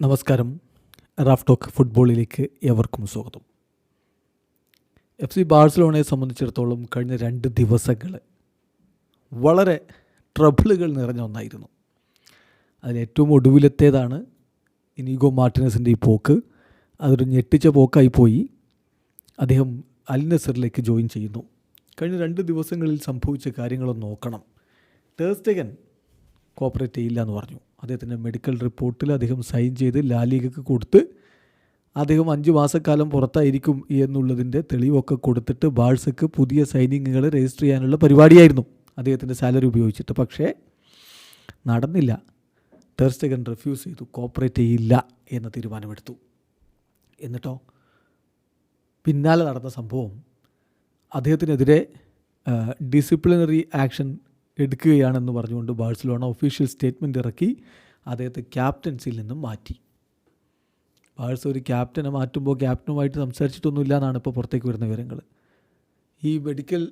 നമസ്കാരം. Raf talk ഫുട്ബോളിലേക്ക് ഏവർക്കും സ്വാഗതം. എഫ് സി ബാഴ്സലോണയെ സംബന്ധിച്ചിടത്തോളം കഴിഞ്ഞ രണ്ട് ദിവസങ്ങൾ വളരെ ട്രബിളുകൾ നിറഞ്ഞ ഒന്നായിരുന്നു. അതിൽ ഏറ്റവും ഒടുവിലത്തേതാണ് ഇനീഗോ മാർട്ടിനസിന്റെ ഈ പോക്ക്. അതൊരു ഞെട്ടിച്ച പോക്കായി പോയി. അദ്ദേഹം അൽ നസറിലേക്ക് ജോയിൻ ചെയ്യുന്നു. കഴിഞ്ഞ രണ്ട് ദിവസങ്ങളിൽ സംഭവിച്ച കാര്യങ്ങളൊന്ന് നോക്കണം. ടേസ്റ്റഗൻ കോപ്പറേറ്റ് ചെയ്യില്ല എന്ന് പറഞ്ഞു. അദ്ദേഹത്തിന്റെ മെഡിക്കൽ റിപ്പോർട്ടിൽ അദ്ദേഹം സൈൻ ചെയ്ത് ലാലീഗക്ക് കൊടുത്ത് അദ്ദേഹം അഞ്ച് മാസക്കാലം പുറത്തായിരിക്കും എന്നുള്ളതിന്റെ തെളിവൊക്കെ കൊടുത്തിട്ട് ബാഴ്സക്ക് പുതിയ സൈനിങ്ങുകൾ രജിസ്റ്റർ ചെയ്യാനുള്ള പരിപാടിയായിരുന്നു അദ്ദേഹത്തിന്റെ സാലറി ഉപയോഗിച്ചിട്ട്. പക്ഷേ നടന്നില്ല. ടേർസ്റ്റഗൻ റെഫ്യൂസ് ചെയ്തു. കോപ്പറേറ്റ് ചെയ്യില്ല എന്ന തീരുമാനമെടുത്തു. എന്നിട്ടോ? പിന്നാലെ നടന്ന സംഭവം അദ്ദേഹത്തിനെതിരെ ഡിസിപ്ലിനറി ആക്ഷൻ എടുക്കുകയാണെന്ന് പറഞ്ഞുകൊണ്ട് ബാഴ്സലോണ ഒഫീഷ്യൽ സ്റ്റേറ്റ്മെന്റ് ഇറക്കി അദ്ദേഹത്തെ ക്യാപ്റ്റൻസിയിൽ നിന്നും മാറ്റി. ബാഴ്സ ഒരു ക്യാപ്റ്റനെ മാറ്റുമ്പോൾ ക്യാപ്റ്റനുമായിട്ട് സംസാരിച്ചിട്ടൊന്നുമില്ല എന്നാണ് ഇപ്പോൾ പുറത്തേക്ക് വരുന്ന വിവരങ്ങൾ. ഈ മെഡിക്കൽ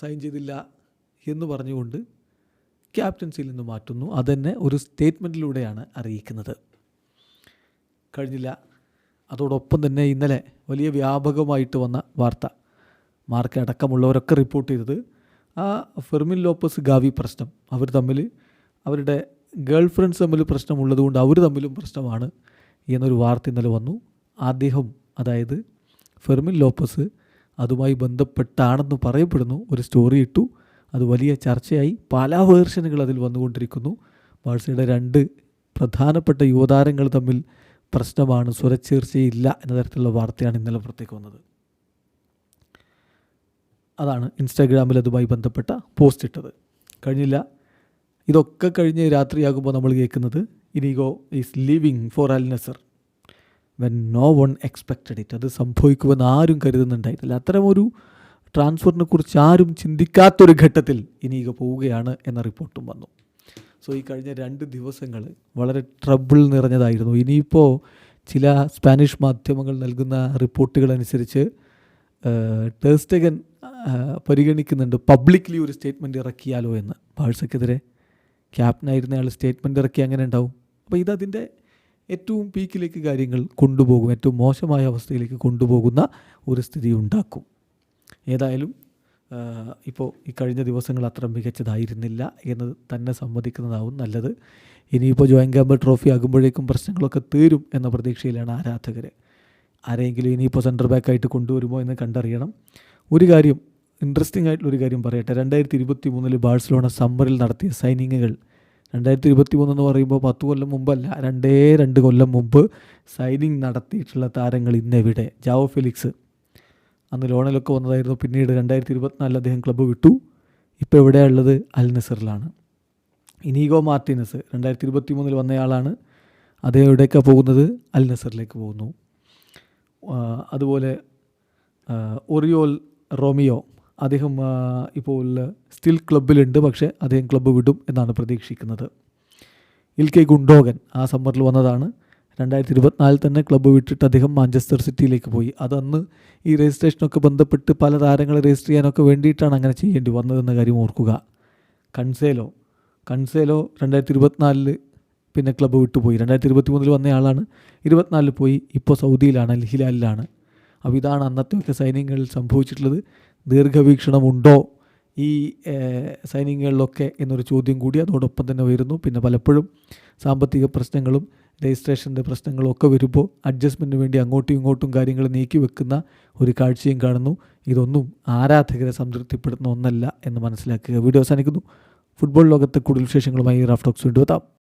സൈൻ ചെയ്തില്ല എന്ന് പറഞ്ഞുകൊണ്ട് ക്യാപ്റ്റൻസിയിൽ നിന്ന് മാറ്റുന്നു. അതന്നെ ഒരു സ്റ്റേറ്റ്മെന്റിലൂടെയാണ് അറിയിക്കുന്നത്. കഴിഞ്ഞില്ല. അതോടൊപ്പം തന്നെ ഇന്നലെ വലിയ വ്യാപകമായിട്ട് വന്ന വാർത്ത. മാർക്ക് അടക്കമുള്ളവരൊക്കെ റിപ്പോർട്ട് ചെയ്തത് ആ ഫെർമിൻ ലോപ്പസ് ഗാവി പ്രശ്നം. അവർ തമ്മിൽ അവരുടെ ഗേൾ ഫ്രണ്ട്സ് തമ്മിൽ പ്രശ്നമുള്ളതുകൊണ്ട് അവർ തമ്മിലും പ്രശ്നമാണ് എന്നൊരു വാർത്ത ഇന്നലെ വന്നു. അദ്ദേഹം അതായത് ഫെർമിൻ ലോപ്പസ് അതുമായി ബന്ധപ്പെട്ടാണെന്ന് പറയപ്പെടുന്നു. ഒരു സ്റ്റോറി ഇട്ടു. അത് വലിയ ചർച്ചയായി. പല വേർഷനുകൾ അതിൽ വന്നുകൊണ്ടിരിക്കുന്നു. ബാഴ്സയുടെ രണ്ട് പ്രധാനപ്പെട്ട യുവതാരങ്ങൾ തമ്മിൽ പ്രശ്നമാണ്. സ്വരച്ചേർച്ചയില്ല എന്ന തരത്തിലുള്ള വാർത്തയാണ് ഇന്നലെ പുറത്തേക്ക് വന്നത്. അതാണ് ഇൻസ്റ്റാഗ്രാമിൽ അതുമായി ബന്ധപ്പെട്ട പോസ്റ്റ് ഇട്ടത്. കഴിഞ്ഞില്ല. ഇതൊക്കെ കഴിഞ്ഞ് രാത്രിയാകുമ്പോൾ നമ്മൾ കേൾക്കുന്നത് Inigo is living for Al Nassr when no one expected it അത് സംഭവിക്കുമെന്ന് ആരും കരുതുന്നുണ്ടായിട്ടില്ല. അത്തരമൊരു ട്രാൻസ്ഫറിനെ കുറിച്ച് ആരും ചിന്തിക്കാത്തൊരു ഘട്ടത്തിൽ ഇനിഗോ പോവുകയാണ് എന്ന റിപ്പോർട്ടും വന്നു. സോ ഈ കഴിഞ്ഞ രണ്ട് ദിവസങ്ങൾ വളരെ ട്രബിൾ നിറഞ്ഞതായിരുന്നു. ഇനിയിപ്പോൾ ചില സ്പാനിഷ് മാധ്യമങ്ങൾ നൽകുന്ന റിപ്പോർട്ടുകൾ അനുസരിച്ച് ടേസ്റ്റഗൻ പരിഗണിക്കുന്നുണ്ട്. പബ്ലിക്ലി ഒരു സ്റ്റേറ്റ്മെന്റ് ഇറക്കിയാലോ എന്ന്. ബാഴ്സക്കെതിരെ ക്യാപ്റ്റനായിരുന്ന ആൾ സ്റ്റേറ്റ്മെന്റ് ഇറക്കി അങ്ങനെ ഉണ്ടാവും. അപ്പോൾ ഇതതിന്റെ ഏറ്റവും പീക്കിലേക്ക് കാര്യങ്ങൾ കൊണ്ടുപോകും. ഏറ്റവും മോശമായ അവസ്ഥയിലേക്ക് കൊണ്ടുപോകുന്ന ഒരു സ്ഥിതി ഉണ്ടാക്കും. ഏതായാലും ഇപ്പോൾ ഈ കഴിഞ്ഞ ദിവസങ്ങൾ അത്ര മികച്ചതായിരുന്നില്ല എന്ന് തന്നെ സമ്മതിക്കുന്നതാവും നല്ലത്. ഇനിയിപ്പോൾ ജോയിൻ ക്യാമ്പ് ട്രോഫി ആകുമ്പോഴേക്കും പ്രശ്നങ്ങളൊക്കെ തീരും എന്ന പ്രതീക്ഷയിലാണ് ആരാധകർ ആരെങ്കിലും ഇനിയിപ്പോൾ സെന്റർ ബാക്കായിട്ട് കൊണ്ടുവരുമോ എന്ന് കണ്ടറിയണം. ഒരു കാര്യം ഇൻട്രസ്റ്റിംഗ് ആയിട്ടുള്ളൊരു കാര്യം പറയട്ടെ. രണ്ടായിരത്തി ഇരുപത്തി മൂന്നിൽ ബാഴ്സലോണ സമ്മറിൽ നടത്തിയ സൈനിങ്ങുകൾ രണ്ടായിരത്തി ഇരുപത്തി മൂന്നെന്ന് പറയുമ്പോൾ പത്ത് കൊല്ലം മുമ്പല്ല രണ്ടേ രണ്ട് കൊല്ലം മുമ്പ് സൈനിങ് നടത്തിയിട്ടുള്ള താരങ്ങൾ ഇന്നെവിടെ. Joao Felix. അന്ന് ലോണിലൊക്കെ വന്നതായിരുന്നു. പിന്നീട് രണ്ടായിരത്തി ഇരുപത്തിനാലിൽ അദ്ദേഹം ക്ലബ്ബ് വിട്ടു. ഇപ്പോൾ എവിടെയുള്ളത് അൽ നസറിലാണ്. ഇനീഗോ മാർട്ടിനസ് രണ്ടായിരത്തി ഇരുപത്തി മൂന്നിൽ വന്നയാളാണ് അദ്ദേഹം എവിടേക്കാണ് പോകുന്നത്? അൽ നസറിലേക്ക് പോകുന്നു. അതുപോലെ ഒറിയോൽ റോമിയോ അദ്ദേഹം ഇപ്പോൾ സ്റ്റിൽ ക്ലബിലുണ്ട് പക്ഷേ അദ്ദേഹം ക്ലബ്ബ് വിടും എന്നാണ് പ്രതീക്ഷിക്കുന്നത്. ഇൽ കെ ഗുണ്ടോഗൻ ആ സമ്മറിൽ വന്നതാണ്. രണ്ടായിരത്തി ഇരുപത്തിനാലിൽ തന്നെ ക്ലബ്ബ് വിട്ടിട്ട് അദ്ദേഹം മാഞ്ചസ്റ്റർ സിറ്റിയിലേക്ക് പോയി. അതന്ന് ഈ രജിസ്ട്രേഷനൊക്കെ ബന്ധപ്പെട്ട് പല താരങ്ങളെ രജിസ്റ്റർ ചെയ്യാനൊക്കെ വേണ്ടിയിട്ടാണ് അങ്ങനെ ചെയ്യേണ്ടി വന്നതെന്ന കാര്യം ഓർക്കുക. കൺസേലോ കൺസേലോ രണ്ടായിരത്തി ഇരുപത്തിനാലിൽ പിന്നെ ക്ലബ്ബ് വിട്ടുപോയി. രണ്ടായിരത്തി ഇരുപത്തി മൂന്നിൽ വന്നയാളാണ്. ഇരുപത്തിനാലിൽ പോയി. ഇപ്പോൾ സൗദിയിലാണ് ഹിലാലിലാണ്. അപ്പോൾ ഇതാണ് അന്നത്തെയൊക്കെ സൈനികങ്ങളിൽ സംഭവിച്ചിട്ടുള്ളത്. ദീർഘവീക്ഷണമുണ്ടോ ഈ സൈനികങ്ങളിലൊക്കെ എന്നൊരു ചോദ്യം കൂടി അതോടൊപ്പം തന്നെ വരുന്നു. പിന്നെ പലപ്പോഴും സാമ്പത്തിക പ്രശ്നങ്ങളും രജിസ്ട്രേഷന്റെ പ്രശ്നങ്ങളും ഒക്കെ വരുമ്പോൾ അഡ്ജസ്റ്റ്മെന്റിന് വേണ്ടി അങ്ങോട്ടും ഇങ്ങോട്ടും കാര്യങ്ങൾ നീക്കി വെക്കുന്ന ഒരു കാഴ്ചയും കാണുന്നു. ഇതൊന്നും ആരാധകരെ സംതൃപ്തിപ്പെടുത്തുന്ന ഒന്നല്ല എന്ന് മനസ്സിലാക്കുക. വീഡിയോ അവസാനിക്കുന്നു. ഫുട്ബോൾ ലോകത്തെ കൂടുതൽ വിശേഷങ്ങളുമായി റാഫ്റ്റോക്സ് വീണ്ടും എത്താം.